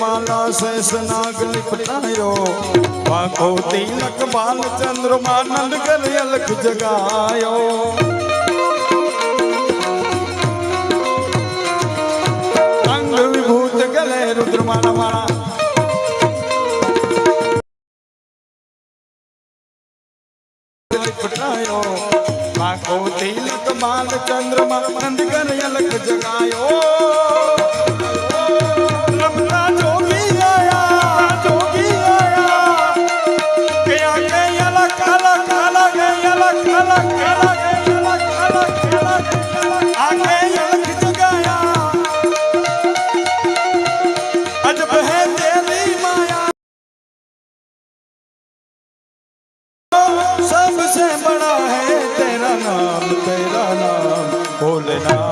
માલા શેષ નાગ લિપટાયો. વાકો તિલક બાલ ચંદ્રમા નંદ કર અલખ જગાયો. રુદ્રમાળા માળા. લિપટાયો. પાકો તિલક બાલ ચંદ્રમા નંદ કર અલખ જગાયો. सबसे बड़ा है तेरा नाम तेरा नाम भोलेनाथ